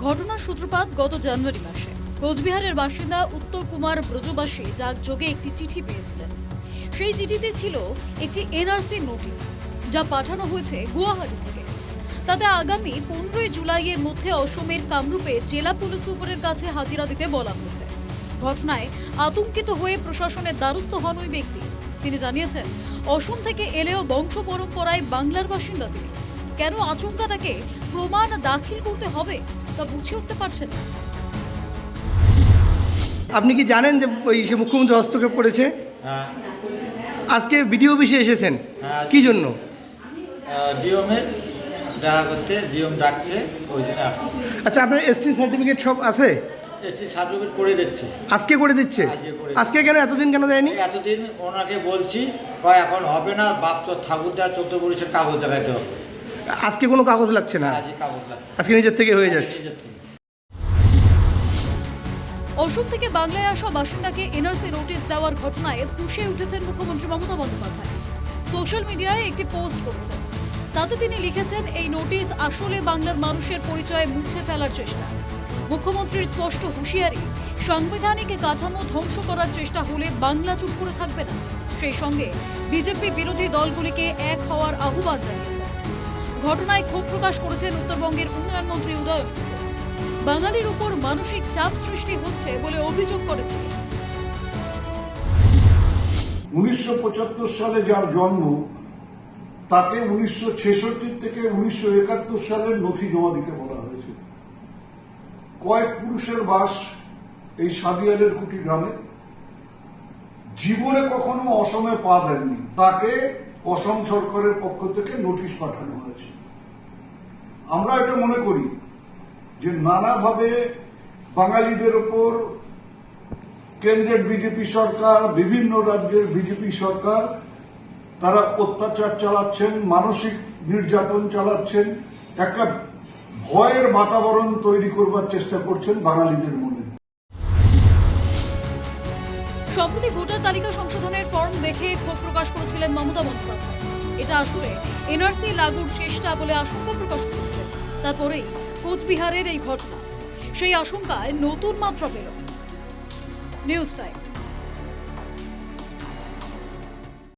সূত্রপাত গত জানুয়ারি মাসে। কোচবিহারের বাসিন্দা উত্তর কুমার ব্রজবাসী ডাকযোগে একটি চিঠি পেয়েছিলেন। সেই চিঠিতে ছিল একটি এনআরসি নোটিশ, যা পাঠানো হয়েছে গুয়াহাটি থেকে। তাতে আগামী পনেরোই জুলাইয়ের মধ্যে অসমের কামরূপে জেলা পুলিশ সুপারের কাছে হাজিরা দিতে বলা হয়েছে। ঘটনায় আতঙ্কিত হয়ে প্রশাসনের দ্বারস্থ হন ওই ব্যক্তি। তিনি জানিয়েছেন, অসম থেকে এলেও বংশ পরম্পরায় বাংলার বাসিন্দা তিনি। কেন আচমকা তাকে প্রমাণ দাখিল করতে হবে? তা বুঝে উঠতে পারছেন না। আপনি কি জানেন যে ওই সে মুখ্যমন্ত্রী হস্তক্ষেপ করেছে? হ্যাঁ। আজকে বিডিও অফিসে এসেছেন। হ্যাঁ। কি জন্য? ডিওমের দেখা করতে ডিওম ডাকছে ওই জন্য আসছে। আচ্ছা আপনার এসটি সার্টিফিকেট সব আছে? এসটি সার্টিফিকেট করে দিচ্ছে। আজকে করে দিচ্ছে? আজকে কেন এতদিন কেন দেয়নি? এতদিন ওনাকে বলছি কয় এখন হবে না বাপ তো ঠাকুর চোদ্দ পুলিশের কাগজ দেখাইতে হবে। আজকে কোনো কাগজ লাগছে না। আজকে কাগজ লাগছে আজকে নিজের থেকে হয়ে যাচ্ছে। অসম থেকে বাংলায় আসা বাসিন্দাকে এনআরসি নোটিশ দেওয়ার ঘটনায় ফুঁসে উঠেছেন মুখ্যমন্ত্রী মমতা বন্দ্যোপাধ্যায়। সোশ্যাল মিডিয়ায় একটি পোস্ট করেছেন। তাতে তিনি লিখেছেন এই নোটিশ আসলে বাংলার মানুষের পরিচয় মুছে ফেলার চেষ্টা। মুখ্যমন্ত্রীর স্পষ্ট হুঁশিয়ারি সাংবিধানিক কাঠামো ধ্বংস করার চেষ্টা হলে বাংলা চুপ করে থাকবে না। সেই সঙ্গে বিজেপি বিরোধী দলগুলিকে এক হওয়ার আহ্বান জানিয়েছেন ঘটনায় ক্ষোভ প্রকাশ করেছেন উত্তরবঙ্গের উন্নয়ন মন্ত্রী উদয়ন বাঙালির উপর মানসিক চাপ সৃষ্টি হচ্ছে বলে অভিযোগ করেন তিনি। উনিশশো সালে যার জন্ম, তাকে উনিশশো থেকে উনিশশো একাত্তর সালের নথি জমা দিতে বলা হয়েছে। কয়েক পুরুষের বাস এই সাদিয়ালের কুটি গ্রামে। জীবনে কখনো অসমে পা দেননি। তাকে অসম সরকারের পক্ষ থেকে নোটিশ পাঠানো হয়েছে। আমরা এটা মনে করি যে নানাভাবে বাঙালিদের ওপর কেন্দ্রের বিজেপি সরকার, বিভিন্ন রাজ্যের বিজেপি সরকার, তারা অত্যাচার চালাচ্ছেন, মানসিক নির্যাতন চালাচ্ছেন, একটা ভয়ের বাতাবরণ তৈরি করবার চেষ্টা করছেন বাঙালিদের মনে সম্প্রতি ভোটার তালিকা সংশোধনের ফর্ম দেখে ক্ষোভ প্রকাশ করেছিলেন মমতা বন্দ্যোপাধ্যায়। এটা আসলে এনআরসি লাগুর চেষ্টা বলে আশঙ্কা প্রকাশ করেছিলেন। তারপরেই কোচবিহারের এই ঘটনা। সেই আশঙ্কায় নতুন মাত্রা পেল। News time.